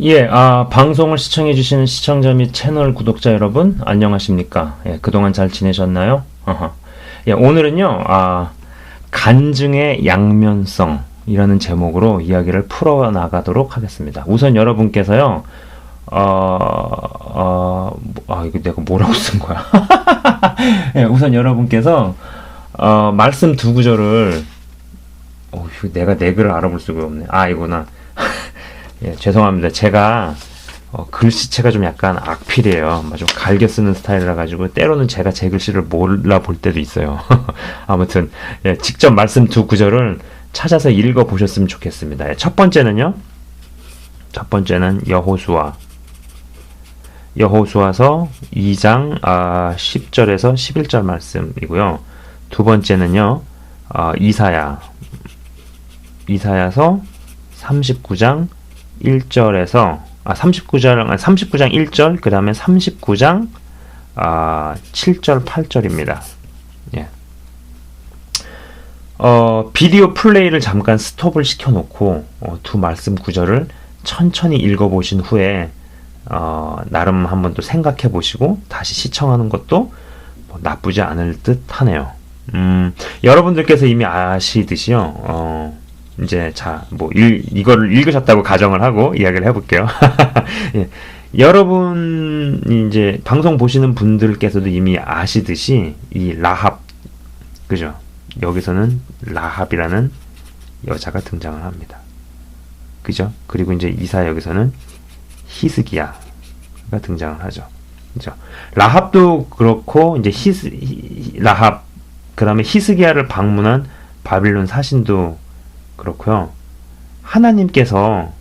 예, 아, 방송을 시청해주시는 시청자 및 채널 구독자 여러분, 안녕하십니까? 예, 그동안 잘 지내셨나요? 어허. 예, 오늘은요, 아, 간증의 양면성이라는 제목으로 이야기를 풀어나가도록 하겠습니다. 우선 여러분께서요, 어, 어, 뭐- 아, 이거 내가 뭐라고 쓴 거야? 예, 우선 여러분께서, 어, 말씀 두 구절을, 어 휴, 내가 내 글을 알아볼 수가 없네. 아, 이구나. 예, 죄송합니다. 제가 어, 글씨체가 좀 약간 악필이에요. 좀 갈겨 쓰는 스타일이라 가지고 때로는 제가 제 글씨를 몰라 볼 때도 있어요. 아무튼 예, 직접 말씀 두 구절을 찾아서 읽어 보셨으면 좋겠습니다. 예, 첫 번째는요. 첫 번째는 여호수아 여호수아서 2장 아, 10절에서 11절 말씀이고요. 두 번째는요. 어, 이사야 이사야서 39장 1절에서 아 39절 39장 1절 그다음에 39장 아 7절 8절입니다. 예. 어 비디오 플레이를 잠깐 스톱을 시켜 놓고 어, 두 말씀 구절을 천천히 읽어 보신 후에 어 나름 한번 또 생각해 보시고 다시 시청하는 것도 뭐 나쁘지 않을 듯 하네요. 음, 여러분들께서 이미 아시듯이요. 어, 이제 자, 뭐 일, 이거를 읽으셨다고 가정을 하고 이야기를 해볼게요. 예. 여러분 이제 방송 보시는 분들께서도 이미 아시듯이 이 라합 그죠? 여기서는 라합이라는 여자가 등장을 합니다. 그죠? 그리고 이제 이사 여기서는 히스기야가 등장을 하죠. 그죠? 라합도 그렇고 이제 히스 히- 라합 그다음에 히스기야를 방문한 바빌론 사신도 그렇고요. 하나님께서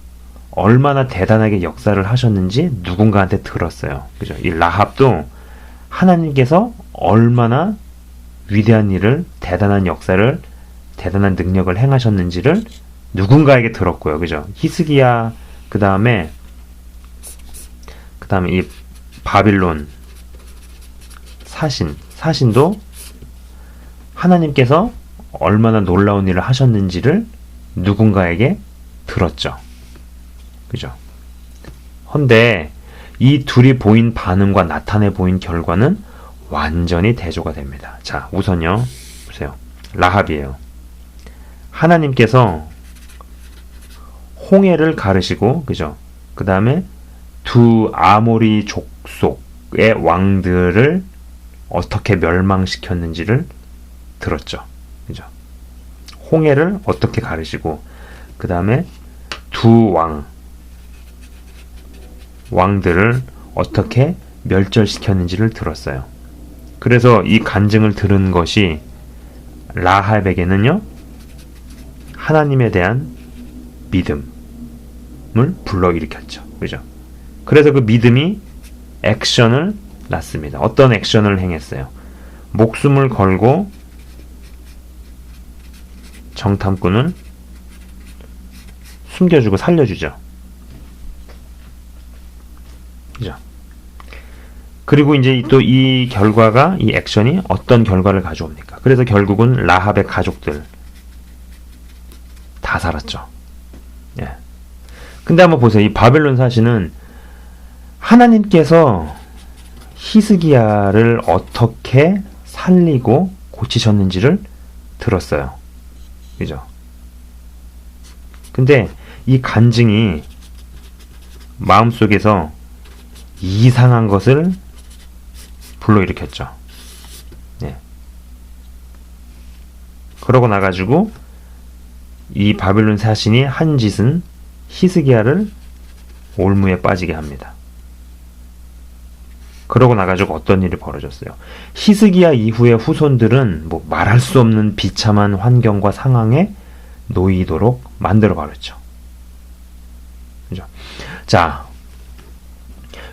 얼마나 대단하게 역사를 하셨는지 누군가한테 들었어요. 그죠? 이 라합도 하나님께서 얼마나 위대한 일을, 대단한 역사를, 대단한 능력을 행하셨는지를 누군가에게 들었고요. 그죠? 히스기야, 그 다음에, 그 다음에 이 바빌론 사신, 사신도 하나님께서 얼마나 놀라운 일을 하셨는지를 누군가에게 들었죠. 그죠? 헌데 이 둘이 보인 반응과 나타내 보인 결과는 완전히 대조가 됩니다. 자, 우선요. 보세요. 라합이에요. 하나님께서 홍해를 가르시고 그죠? 그 다음에 두 아모리 족속의 왕들을 어떻게 멸망시켰는지를 들었죠. 홍해를 어떻게 가르시고 그 다음에 두 왕 왕들을 어떻게 멸절시켰는지를 들었어요. 그래서 이 간증을 들은 것이 라합에게는요 하나님에 대한 믿음을 불러일으켰죠. 그죠? 그래서 그 믿음이 액션을 낳습니다. 어떤 액션을 행했어요? 목숨을 걸고 정탐꾼을 숨겨주고 살려주죠. 그죠? 그리고 이제 또 이 결과가 이 액션이 어떤 결과를 가져옵니까? 그래서 결국은 라합의 가족들 다 살았죠. 예. 근데 한번 보세요. 이 바벨론 사시는 하나님께서 히스기야를 어떻게 살리고 고치셨는지를 들었어요. 그죠? 근데 이 간증이 마음속에서 이상한 것을 불러일으켰죠. 예. 그러고 나가지고 이 바빌론 사신이 한 짓은 히스기야를 올무에 빠지게 합니다. 그러고 나가지고 어떤 일이 벌어졌어요. 히스기야 이후의 후손들은 뭐 말할 수 없는 비참한 환경과 상황에 놓이도록 만들어 버렸죠. 그죠? 자,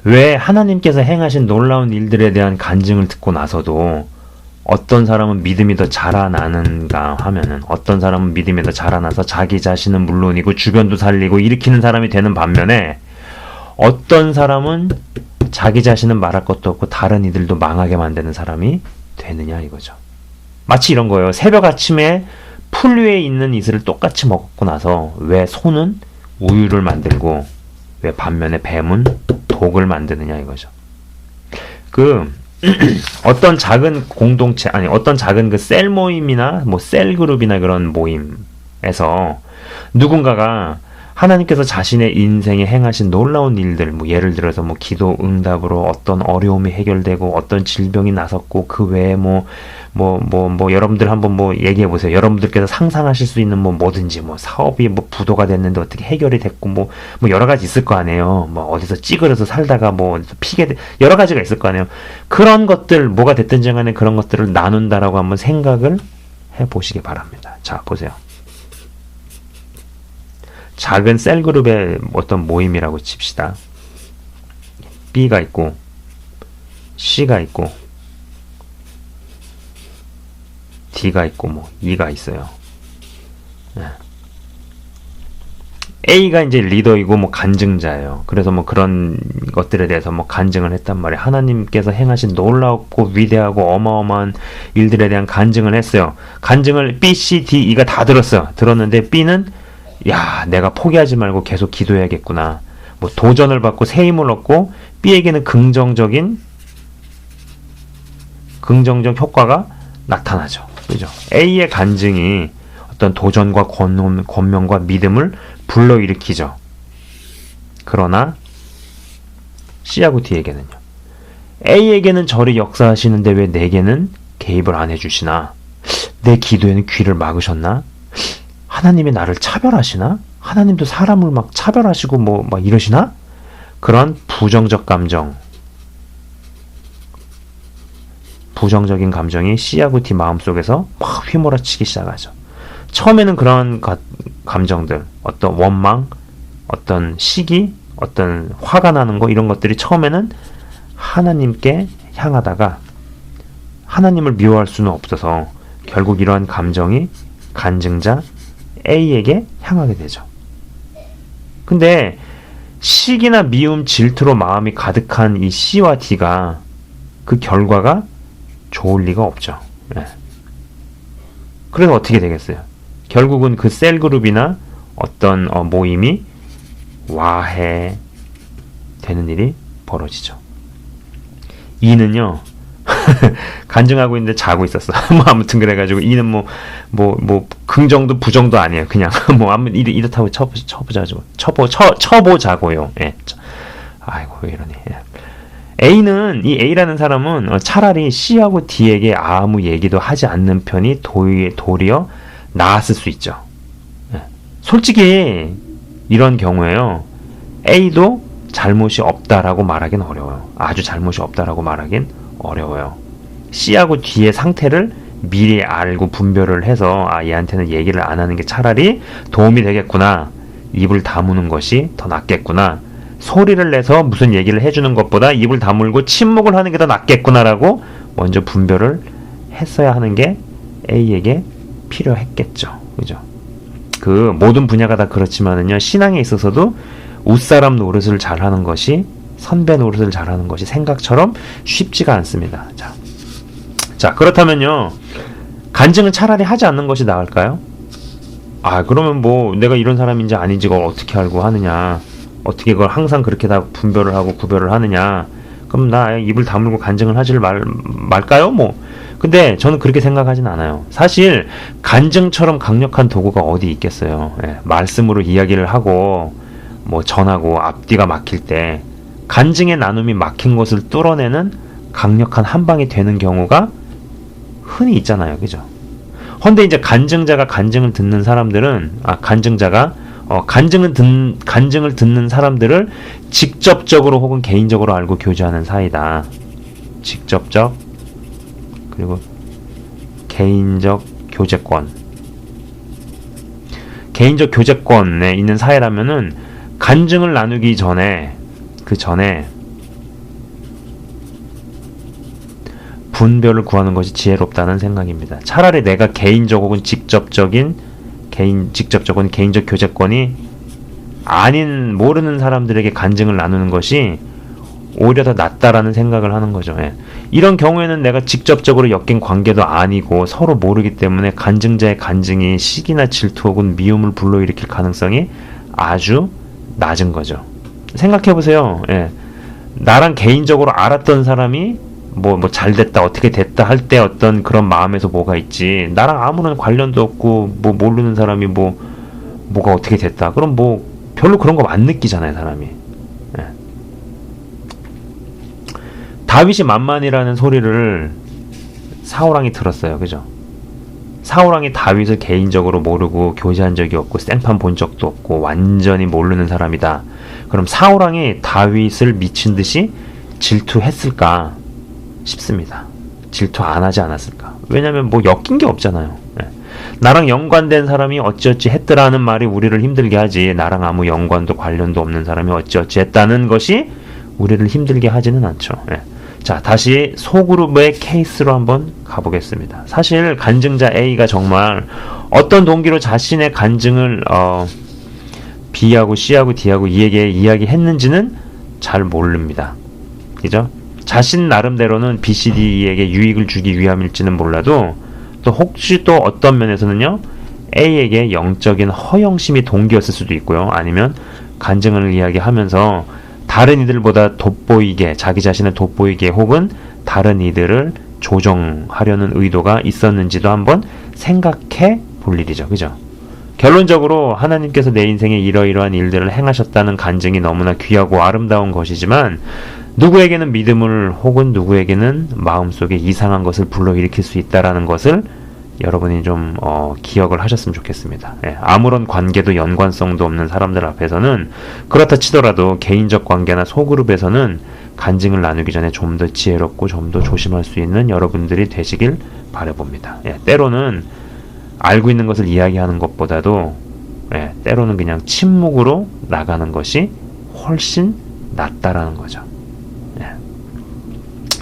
왜 하나님께서 행하신 놀라운 일들에 대한 간증을 듣고 나서도 어떤 사람은 믿음이 더 자라나는가 하면은 어떤 사람은 믿음이 더 자라나서 자기 자신은 물론이고 주변도 살리고 일으키는 사람이 되는 반면에 어떤 사람은 자기 자신은 말할 것도 없고 다른 이들도 망하게 만드는 사람이 되느냐 이거죠. 마치 이런 거예요. 새벽 아침에 풀 위에 있는 이슬을 똑같이 먹고 나서 왜 소는 우유를 만들고 왜 반면에 뱀은 독을 만드느냐 이거죠. 그 어떤 작은 공동체 아니 어떤 작은 그 셀 모임이나 뭐 셀 그룹이나 그런 모임에서 누군가가 하나님께서 자신의 인생에 행하신 놀라운 일들, 뭐 예를 들어서 뭐 기도 응답으로 어떤 어려움이 해결되고 어떤 질병이 나섰고 그 외에 뭐 뭐 뭐 뭐 여러분들 한번 뭐 얘기해 보세요. 여러분들께서 상상하실 수 있는 뭐 뭐든지 뭐 사업이 뭐 부도가 됐는데 어떻게 해결이 됐고 뭐 뭐 여러 가지 있을 거 아니에요. 뭐 어디서 찌그러서 살다가 뭐 어디서 피게 돼 여러 가지가 있을 거 아니에요. 그런 것들 뭐가 됐든지 간에 그런 것들을 나눈다라고 한번 생각을 해 보시기 바랍니다. 자, 보세요. 작은 셀 그룹의 어떤 모임이라고 칩시다. B가 있고 C가 있고 D가 있고 뭐 E가 있어요. 네. A가 이제 리더이고 뭐 간증자예요. 그래서 뭐 그런 것들에 대해서 뭐 간증을 했단 말이에요. 하나님께서 행하신 놀랍고 위대하고 어마어마한 일들에 대한 간증을 했어요. 간증을 B, C, D, E가 다 들었어요. 들었는데 B는 야, 내가 포기하지 말고 계속 기도해야겠구나. 뭐 도전을 받고 새 힘을 얻고 B에게는 긍정적인 긍정적 효과가 나타나죠. 그죠? A의 간증이 어떤 도전과 권능, 권명과 믿음을 불러일으키죠. 그러나 C하고 D에게는요. A에게는 저를 역사하시는데 왜 내게는 개입을 안 해주시나? 내 기도에는 귀를 막으셨나? 하나님이 나를 차별하시나? 하나님도 사람을 막 차별하시고 뭐 막 이러시나? 그런 부정적 감정, 부정적인 감정이 D 마음속에서 막 휘몰아치기 시작하죠. 처음에는 그런 가, 감정들, 어떤 원망, 어떤 시기, 어떤 화가 나는 거 이런 것들이 처음에는 하나님께 향하다가 하나님을 미워할 수는 없어서 결국 이러한 감정이 간증자 A에게 향하게 되죠. 근데 시기나 미움, 질투로 마음이 가득한 이 C와 D가 그 결과가 좋을 리가 없죠. 네. 그래서 어떻게 되겠어요? 결국은 그 셀 그룹이나 어떤 어, 모임이 와해 되는 일이 벌어지죠. 이는요 간증하고 있는데 자고 있었어. 뭐 아무튼 그래가지고 이는 뭐 뭐 뭐 긍정도 부정도 아니에요. 그냥 뭐 아무 이렇 이렇다고 쳐 쳐보자고 쳐보 쳐 쳐보자고요. 예. 아이고 왜 이러니. 예. A는 이 A라는 사람은 어, 차라리 C하고 D에게 아무 얘기도 하지 않는 편이 도리, 도리어 나았을 수 있죠. 예. 솔직히 이런 경우에요. A도 잘못이 없다라고 말하긴 어려워요. 아주 잘못이 없다라고 말하긴 어려워요. C하고 D의 상태를 미리 알고 분별을 해서 아 얘한테는 얘기를 안 하는 게 차라리 도움이 되겠구나. 입을 다무는 것이 더 낫겠구나. 소리를 내서 무슨 얘기를 해주는 것보다 입을 다물고 침묵을 하는 게 더 낫겠구나라고 먼저 분별을 했어야 하는 게 A에게 필요했겠죠. 그죠? 그 모든 분야가 다 그렇지만은요, 신앙에 있어서도 웃사람 노릇을 잘하는 것이 선배 노릇을 잘하는 것이 생각처럼 쉽지가 않습니다. 자, 자 그렇다면요, 간증을 차라리 하지 않는 것이 나을까요? 아, 그러면 뭐 내가 이런 사람인지 아닌지 걸 어떻게 알고 하느냐? 어떻게 그걸 항상 그렇게 다 분별을 하고 구별을 하느냐? 그럼 나 입을 다물고 간증을 하질 말, 말까요? 뭐. 근데 저는 그렇게 생각하진 않아요. 사실 간증처럼 강력한 도구가 어디 있겠어요. 예, 말씀으로 이야기를 하고 뭐 전하고 앞뒤가 막힐 때 간증의 나눔이 막힌 것을 뚫어내는 강력한 한 방이 되는 경우가 흔히 있잖아요. 그죠? 헌데 이제 간증자가 간증을 듣는 사람들은 아 간증자가 어, 간증을 듣는 간증을 듣는 사람들을 직접적으로 혹은 개인적으로 알고 교제하는 사이다. 직접적 그리고 개인적 교제권. 개인적 교제권에 있는 사회라면은 간증을 나누기 전에 그 전에 분별을 구하는 것이 지혜롭다는 생각입니다. 차라리 내가 개인적 혹은 직접적인 개인 직접적인 개인적 교제권이 아닌 모르는 사람들에게 간증을 나누는 것이 오히려 더 낫다라는 생각을 하는 거죠. 예. 이런 경우에는 내가 직접적으로 엮인 관계도 아니고 서로 모르기 때문에 간증자의 간증이 시기나 질투 혹은 미움을 불러일으킬 가능성이 아주 낮은 거죠. 생각해 보세요. 예. 나랑 개인적으로 알았던 사람이 뭐 뭐 잘 됐다 어떻게 됐다 할 때 어떤 그런 마음에서 뭐가 있지 나랑 아무런 관련도 없고 뭐 모르는 사람이 뭐 뭐가 어떻게 됐다 그럼 뭐 별로 그런 거 안 느끼잖아요 사람이 예. 다윗이 만만이라는 소리를 사울왕이 들었어요 그죠 사울왕이 다윗을 개인적으로 모르고 교제한 적이 없고 생판 본 적도 없고 완전히 모르는 사람이다 그럼 사울왕이 다윗을 미친 듯이 질투했을까 싶습니다. 질투 안 하지 않았을까? 왜냐면 뭐 엮인 게 없잖아요. 예. 나랑 연관된 사람이 어찌어찌 했더라는 말이 우리를 힘들게 하지. 나랑 아무 연관도 관련도 없는 사람이 어찌어찌 했다는 것이 우리를 힘들게 하지는 않죠. 예. 자, 다시 소그룹의 케이스로 한번 가보겠습니다. 사실 간증자 A가 정말 어떤 동기로 자신의 간증을 어, B하고 C하고 D하고 E에게 이야기했는지는 잘 모릅니다. 그죠? 자신 나름대로는 B, C, D에게 유익을 주기 위함일지는 몰라도 또 혹시 또 어떤 면에서는요 A에게 영적인 허영심이 동기였을 수도 있고요 아니면 간증을 이야기하면서 다른 이들보다 돋보이게 자기 자신을 돋보이게 혹은 다른 이들을 조정하려는 의도가 있었는지도 한번 생각해 볼 일이죠. 그죠? 결론적으로 하나님께서 내 인생에 이러이러한 일들을 행하셨다는 간증이 너무나 귀하고 아름다운 것이지만 누구에게는 믿음을 혹은 누구에게는 마음속에 이상한 것을 불러일으킬 수 있다라는 것을 여러분이 좀 어, 기억을 하셨으면 좋겠습니다. 예, 아무런 관계도 연관성도 없는 사람들 앞에서는 그렇다 치더라도 개인적 관계나 소그룹에서는 간증을 나누기 전에 좀 더 지혜롭고 좀 더 조심할 수 있는 여러분들이 되시길 바라봅니다. 예, 때로는 알고 있는 것을 이야기하는 것보다도 예, 때로는 그냥 침묵으로 나가는 것이 훨씬 낫다라는 거죠.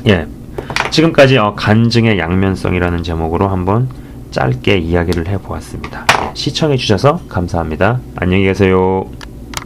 예. 지금까지 어, 간증의 양면성이라는 제목으로 한번 짧게 이야기를 해보았습니다. 예, 시청해주셔서 감사합니다. 안녕히 계세요.